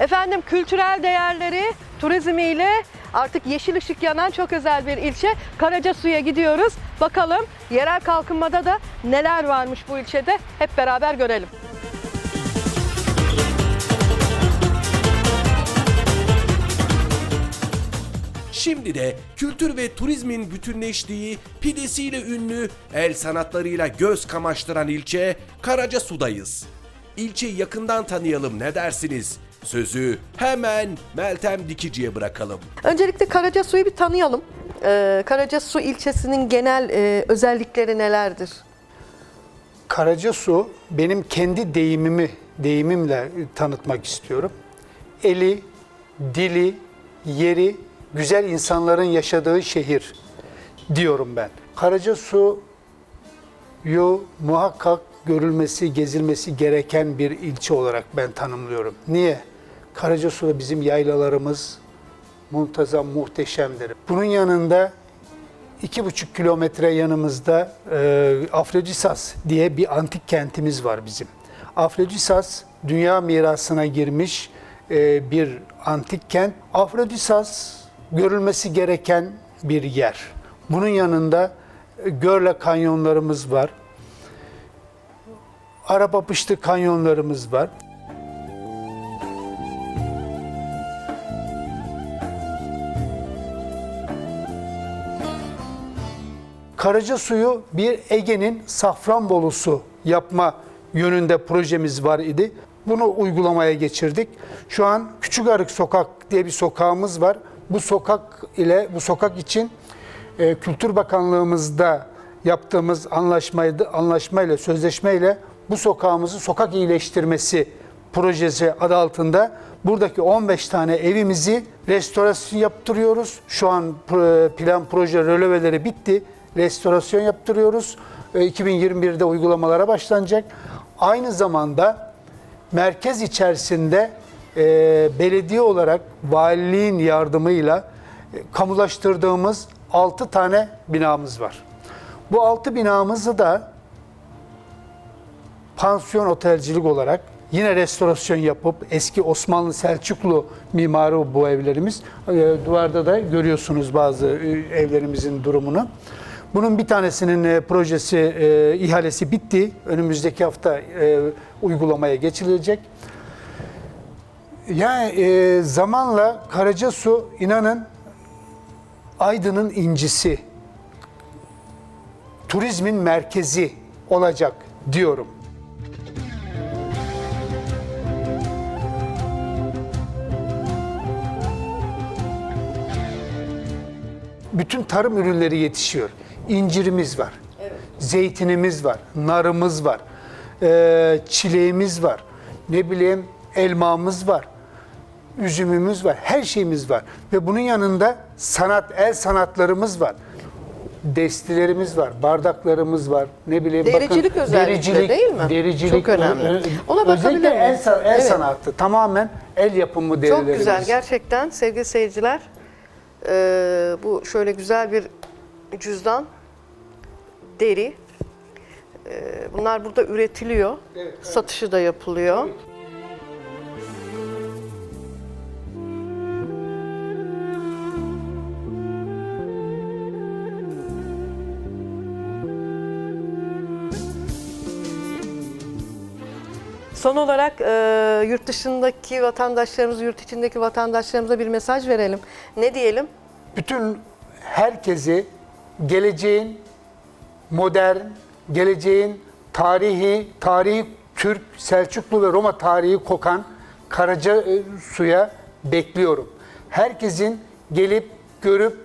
Efendim kültürel değerleri, turizmiyle artık yeşil ışık yanan çok özel bir ilçe. Karacasu'ya gidiyoruz. Bakalım yerel kalkınmada da neler varmış bu ilçede hep beraber görelim. Şimdi de kültür ve turizmin bütünleştiği pidesiyle ünlü el sanatlarıyla göz kamaştıran ilçe Karacasu'dayız. İlçeyi yakından tanıyalım ne dersiniz? Sözü hemen Meltem Dikici'ye bırakalım. Öncelikle Karacasu'yu bir tanıyalım. Ee, Karacasu ilçesinin genel e, özellikleri nelerdir? Karacasu benim kendi deyimimi deyimimle tanıtmak istiyorum. Eli, dili, yeri, güzel insanların yaşadığı şehir diyorum ben. Karacasu'yu muhakkak görülmesi, gezilmesi gereken bir ilçe olarak ben tanımlıyorum. Niye? Karacasu'da bizim yaylalarımız muntazam, muhteşemdir. Bunun yanında iki buçuk kilometre yanımızda e, Afrodisas diye bir antik kentimiz var bizim. Afrodisas dünya mirasına girmiş e, bir antik kent. Afrodisas görülmesi gereken bir yer. Bunun yanında e, Görle kanyonlarımız var. Araba Pıştı kanyonlarımız var. Karaca suyu bir Ege'nin Safranbolusu yapma yönünde projemiz var idi. Bunu uygulamaya geçirdik. Şu an Küçük Arık Sokak diye bir sokağımız var. Bu sokak ile bu sokak için e, Kültür Bakanlığımızda yaptığımız anlaşmaydı, anlaşmayla, sözleşmeyle bu sokağımızı sokak iyileştirmesi projesi adı altında buradaki 15 tane evimizi restorasyon yaptırıyoruz. Şu an plan proje röleveleri bitti. Restorasyon yaptırıyoruz. E, 2021'de uygulamalara başlanacak. Aynı zamanda merkez içerisinde e, belediye olarak valiliğin yardımıyla e, kamulaştırdığımız 6 tane binamız var. Bu 6 binamızı da pansiyon otelcilik olarak yine restorasyon yapıp eski Osmanlı Selçuklu mimarı bu evlerimiz. E, Duvarda da görüyorsunuz bazı e, evlerimizin durumunu. Bunun bir tanesinin e, projesi, e, ihalesi bitti. Önümüzdeki hafta e, uygulamaya geçilecek. Yani e, zamanla Karacasu inanın Aydın'ın incisi, turizmin merkezi olacak diyorum. Bütün tarım ürünleri yetişiyor. İncirimiz var, zeytinimiz var, narımız var, eee, çileğimiz var, ne bileyim elmamız var, üzümümüz var, her şeyimiz var. Ve bunun yanında sanat, el sanatlarımız var. Destilerimiz var, bardaklarımız var, ne bileyim Dericilik özellikle değil mi? Dericilik, Çok önemli. ö- Ona bakabilir el, el Evet. sanatı, tamamen el yapımı Çok derilerimiz. güzel gerçekten sevgili seyirciler. Ee, bu şöyle güzel bir cüzdan, deri. Ee, bunlar burada üretiliyor. Satışı da yapılıyor. Son olarak e, yurt dışındaki vatandaşlarımız, yurt içindeki vatandaşlarımıza bir mesaj verelim. Ne diyelim? bütün herkesi geleceğin modern, geleceğin tarihi, tarihi Türk, Selçuklu ve Roma tarihi kokan Karaca e, suya bekliyorum. Herkesin gelip görüp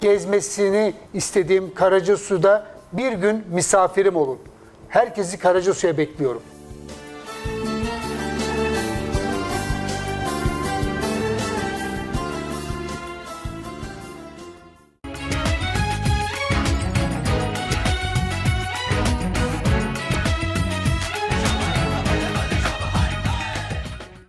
gezmesini istediğim Karaca Su'da bir gün misafirim olun. Herkesi Karaca Su'ya bekliyorum.